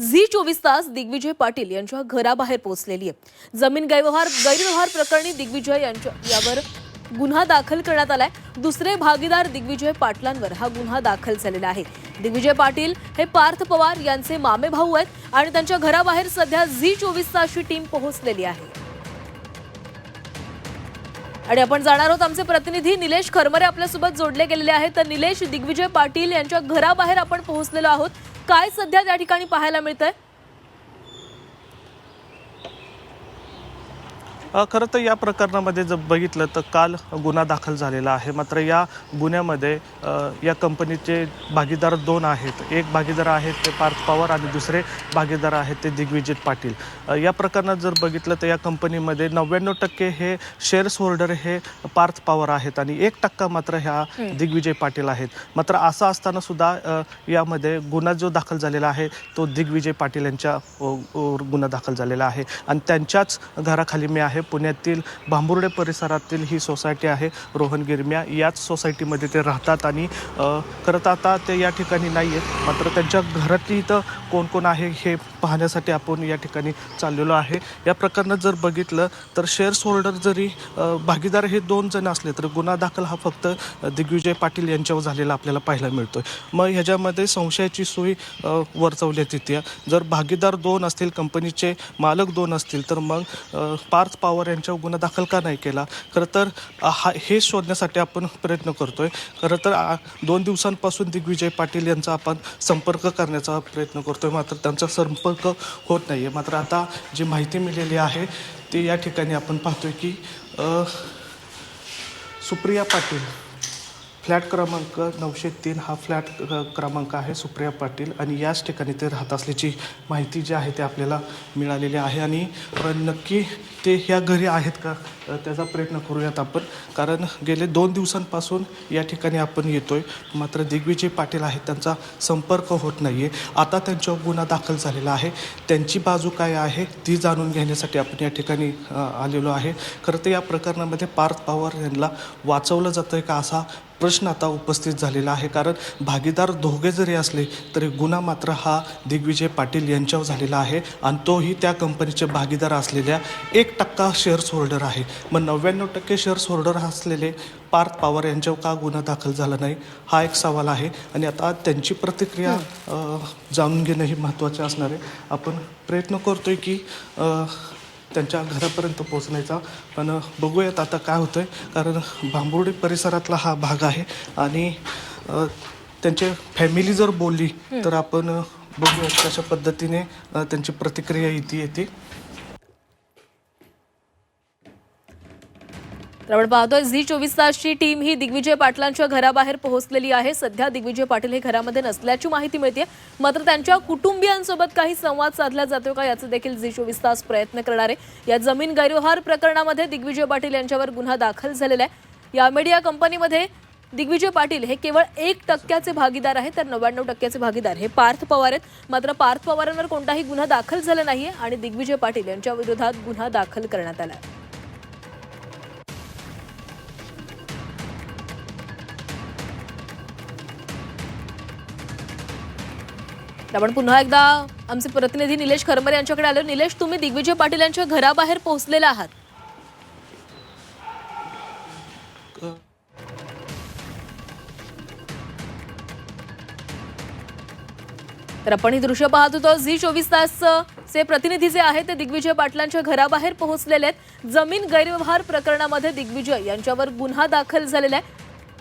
Zee चोवीस तास दिग्विजय पाटील यांच्या घराबाहेर पोहोचलेली आहे. जमीन गैरव्यवहार गैरव्यवहार प्रकरणी दिग्विजय यांच्या यावर गुन्हा दाखल करण्यात आलाय. दुसरे भागीदार दिग्विजय पाटलांवर हा गुन्हा दाखल झालेला आहे. दिग्विजय पाटील हे पार्थ पवार यांचे मामे भाऊ आहेत आणि त्यांच्या घराबाहेर सध्या झी चोवीस तासची टीम पोहोचलेली आहे. आणि आपण जाणार आहोत आमचे प्रतिनिधी निलेश खरमरे आपल्यासोबत जोडले गेलेले आहेत. तर निलेश दिग्विजय पाटील यांच्या घराबाहेर आपण पोहोचलेलो आहोत. काय सध्या त्या ठिकाणी पाहायला मिळतंय? खरं तर या प्रकरणामध्ये जर बघितलं तर काल गुन्हा दाखल झालेला आहे. मात्र या गुन्ह्यामध्ये या कंपनीचे भागीदार दोन आहेत. एक भागीदार आहेत ते पार्थ पवार आणि दुसरे भागीदार आहेत ते दिग्विजय पाटील. या प्रकरणात जर बघितलं तर या कंपनीमध्ये नव्याण्णव टक्के हे शेअर्स होल्डर हे पार्थ पवार आहेत आणि एक टक्का मात्र ह्या दिग्विजय पाटील आहेत. मात्र असं असताना सुद्धा यामध्ये गुन्हा जो दाखल झालेला आहे तो दिग्विजय पाटील यांच्या गुन्हा दाखल झालेला आहे. आणि त्यांच्याच घराखाली मी आहे पुण्यातील भांबुर्डे परिसरातील ही सोसायटी आहे रोहन गिरम्या. याच सोसायटीमध्ये ते राहतात आणि खरं तर आता ते या ठिकाणी नाही आहेत मात्र त्यांच्या घरातली इथं कोण कोण आहे हे पाहण्यासाठी आपण या ठिकाणी चाललेलो आहे. या प्रकरणात जर बघितलं तर शेअर्स होल्डर जरी भागीदार हे दोन जण असले तर गुन्हा दाखल हा फक्त दिग्विजय पाटील यांच्यावर झालेला आपल्याला पाहायला मिळतोय. मग ह्याच्यामध्ये संशयाची सोयी अ, वर्चवण्यात येते. जर भागीदार दोन असतील कंपनीचे मालक दोन असतील तर मग पार्थ पा पवार यांच्यावर गुन्हा दाखल का नाही केला? खरं तर हा हे शोधण्यासाठी आपण प्रयत्न करतोय. खरं तर दोन दिवसांपासून दिग्विजय पाटील यांचा आपण संपर्क करण्याचा प्रयत्न करतोय. मात्र त्यांचा संपर्क होत नाही आहे मात्र आता जी माहिती मिळालेली आहे ती या ठिकाणी आपण पाहतोय की सुप्रिया पाटील फ्लॅट क्रमांक नऊशे तीन हा फ्लॅट क्रमांक आहे सुप्रिया पाटील आणि याच ठिकाणी ते राहत असल्याची माहिती जी आहे ते आपल्याला मिळालेली आहे. आणि नक्की ते ह्या घरी आहेत का त्याचा प्रयत्न करूयात आपण. कारण गेले दोन दिवसांपासून या ठिकाणी आपण येतो आहे मात्र दिग्विजय पाटील आहेत त्यांचा संपर्क होत नाही आहे आता त्यांच्यावर गुन्हा दाखल झालेला आहे. त्यांची बाजू काय आहे ती जाणून घेण्यासाठी आपण या ठिकाणी आलेलो आहे. खरं तर या प्रकरणामध्ये पार्थ पवार यांना वाचवलं जातं आहे का असा प्रश्न आता उपस्थित झालेला आहे. कारण भागीदार दोघे जरी असले तरी गुन्हा मात्र हा दिग्विजय पाटील यांच्यावर झालेला आहे आणि तोही त्या कंपनीचे भागीदार असलेल्या एक टक्का शेअर्स होल्डर आहे. मग नव्याण्णव टक्के शेअर्स होल्डर असलेले पार्थ पवार यांच्यावर का गुन्हा दाखल झाला नाही? हा एक सवाल आहे. आणि आता त्यांची प्रतिक्रिया जाणून घेणं हे महत्त्वाचे असणार आहे. आपण प्रयत्न करतोय की त्यांच्या घरापर्यंत पोहोचण्याचा. पण बघूयात आता काय होतं आहे कारण भांबुर्डी परिसरातला हा भाग आहे आणि त्यांचे फॅमिली जर बोलली तर आपण बघूयात कशा पद्धतीने त्यांची प्रतिक्रिया येते येते. तर आपण पाहतोय झी चोवीस तासची टीम ही दिग्विजय पाटलांच्या घराबाहेर पोहोचलेली आहे. सध्या दिग्विजय पाटील हे घरामध्ये नसल्याची माहिती मिळते मात्र त्यांच्या कुटुंबियांसोबत काही संवाद साधला जातो का याचं देखील झी चोवीस तास प्रयत्न करणार. आहे या जमीन गैरव्यवहार प्रकरणामध्ये दिग्विजय पाटील यांच्यावर गुन्हा दाखल झालेला आहे. या मीडिया कंपनीमध्ये दिग्विजय पाटील हे केवळ एक टक्क्याचे भागीदार आहेत तर नव्याण्णव टक्क्याचे भागीदार हे पार्थ पवार आहेत. मात्र पार्थ पवारांवर कोणताही गुन्हा दाखल झाला नाही आणि दिग्विजय पाटील यांच्या विरोधात गुन्हा दाखल करण्यात आला आहे. आपण पुन्हा एकदा आमचे प्रतिनिधी निलेश खरमरे यांच्याकडे आलो. निलेश तुम्ही दिग्विजय पाटील यांच्या घराबाहेर पोहोचलेला आहात. तर आपण ही दृश्य पाहत होतो. झी चोवीस तास चे प्रतिनिधी जे आहेत ते दिग्विजय पाटलांच्या घराबाहेर पोहोचलेले आहेत. जमीन गैरव्यवहार प्रकरणामध्ये दिग्विजय यांच्यावर गुन्हा दाखल झालेला आहे.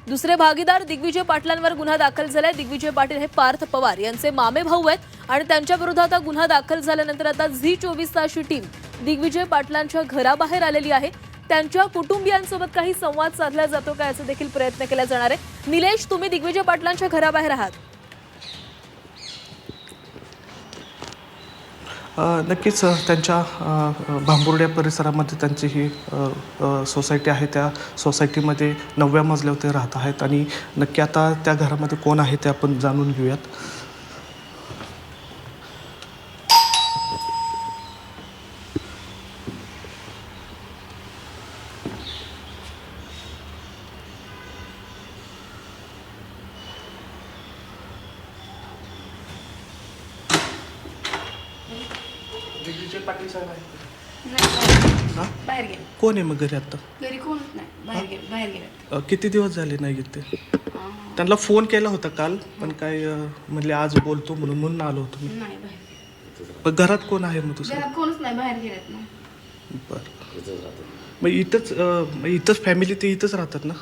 दुसरे भागीदार दिग्विजय पाटलांवर गुन्हा दाखल झालाय. दिग्विजय पाटील हे पार्थ पवार यांचे मामे भाऊ आहेत आणि त्यांच्या विरोधात गुन्हा दाखल झाल्यानंतर आता झी चोवीस तासची टीम दिग्विजय पाटलांच्या घराबाहेर आलेली आहे. त्यांच्या कुटुंबियांसोबत काही संवाद साधला जातो का याचा देखील प्रयत्न केला जाणार आहे. निलेश तुम्ही दिग्विजय पाटलांच्या घराबाहेर आहात. नक्कीच त्यांच्या भांबुर्ड्या परिसरामध्ये त्यांची ही सोसायटी आहे. त्या सोसायटीमध्ये नवव्या मजल्यावर ते राहत आहेत. आणि नक्की आता त्या घरामध्ये कोण आहे ते आपण जाणून घेऊयात. दिग्विजय पाटील साहेब आहे नाही हा? बाहेर गेले. कोण आहे मग घरी आता? घरी कोणच नाही बाहेर गेले बाहेर गेले अ, किती दिवस झाले नाही येत ते? त्यांना फोन केला होता काल पण काय अ, म्हणले आज बोलतो म्हणून म्हणून आलो होतो मी. नाही बाहेर पण घरात कोण आहे मग तुझं घरात कोणच नाही बाहेर गेलेत ना. बरं. मग इथंच अ, मग इथंच फॅमिली ते इथंच राहतात ना?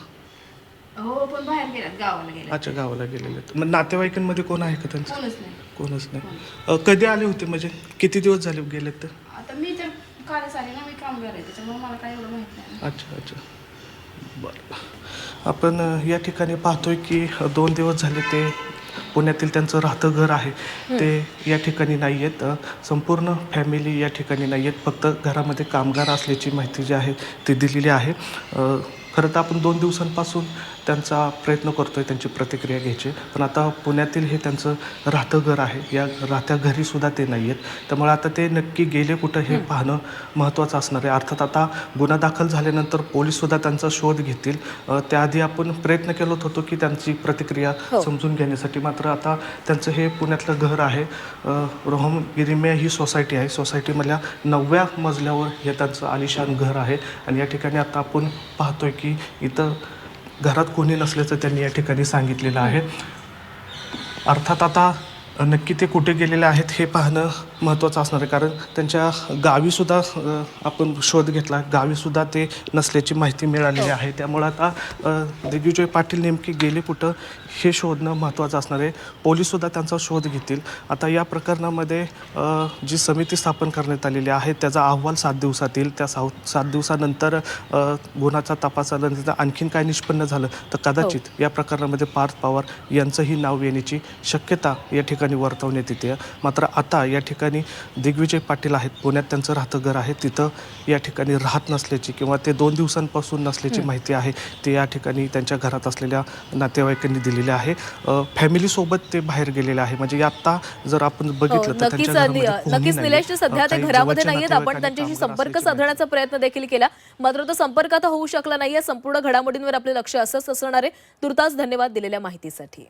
हो पण बाहेर गेल्यात गावाला गेले अच्छा गावाला गेलेले आहेत. मग नातेवाईकांमध्ये कोण आहे का त्यांचं? कोणच नाही. कोणच नाही. अ, कधी आले होते? म्हणजे किती दिवस झाले गेलेत तर आता मी तर कालच आले ना मी काम आहे त्याच्यामुळे मला काय एवढं माहीत नाही. अच्छा अच्छा. बरं. आपण अ, या ठिकाणी पाहतोय की अ, दोन दिवस झाले ते पुण्यातील त्यांचं राहतं घर आहे. ते या ठिकाणी नाही आहेत. अ, संपूर्ण फॅमिली या ठिकाणी नाही आहेत. फक्त घरामध्ये कामगार असल्याची माहिती जी आहे ती दिलेली आहे. अ, खरं तर आपण दोन दिवसांपासून त्यांचा प्रयत्न करतोय त्यांची प्रतिक्रिया घ्यायची. पण आता पुण्यातील हे त्यांचं राहतं घर आहे. या राहत्या घरीसुद्धा ते नाही आहेत. त्यामुळे आता ते नक्की गेले कुठं हे पाहणं महत्त्वाचं असणार आहे. अर्थात आता गुन्हा दाखल झाल्यानंतर पोलीससुद्धा त्यांचा शोध घेतील. त्याआधी आपण प्रयत्न केलो होतो की त्यांची प्रतिक्रिया हो. समजून घेण्यासाठी. मात्र आता त्यांचं हे पुण्यातलं घर आहे. रोहम ही सोसायटी आहे. सोसायटीमधल्या नवव्या मजल्यावर हे त्यांचं आलिशान घर आहे. आणि या ठिकाणी आता आपण पाहतोय की इथं घरात कोणी नसल्याचं त्यांनी या ठिकाणी सांगितलेलं आहे. अर्थात आता नक्की ते कुठे गेलेले आहेत हे पाहणं महत्त्वाचं असणार आहे. कारण त्यांच्या गावीसुद्धा आपण शोध घेतला गावीसुद्धा ते नसल्याची माहिती मिळालेली आहे. त्यामुळं आता दिग्विजय पाटील नेमके गेले कुठं हे शोधणं महत्त्वाचं असणार आहे. पोलीससुद्धा त्यांचा शोध घेतील. आता या प्रकरणामध्ये जी समिती स्थापन करण्यात आलेली आहे त्याचा अहवाल सात दिवसात येईल त्या साव सात दिवसानंतर अ, गुन्ह्याचा तपास झाल्यानंतर आणखीन काय निष्पन्न झालं तर कदाचित या प्रकरणामध्ये पार्थ पवार यांचंही नाव येण्याची शक्यता या ठिकाणी वर्तवण्यात येते. मात्र आता या ठिकाणी दिग्विजय पाटील आहेत. पुण्यात त्यांचं राहतं घर आहे. तिथं या ठिकाणी राहत नसल्याची किंवा ते दोन दिवसांपासून नसल्याची माहिती आहे. ते या ठिकाणी त्यांच्या घरात असलेल्या नातेवाईकांनी दिलेली आहे. फॅमिलीसोबत ते बाहेर गेलेले आहे. म्हणजे आत्ता जर आपण हो, बघितलं तर नक्कीच. निलेश सध्या ते घरामध्ये नाहीयेत. आपण त्यांच्याशी संपर्क साधण्याचा प्रयत्न देखील केला. मात्र तो संपर्क आता होऊ शकला नाहीये. संपूर्ण घडामोडींवर आपले लक्ष असंच असणार आहे. तुर्तास धन्यवाद दिलेल्या माहितीसाठी.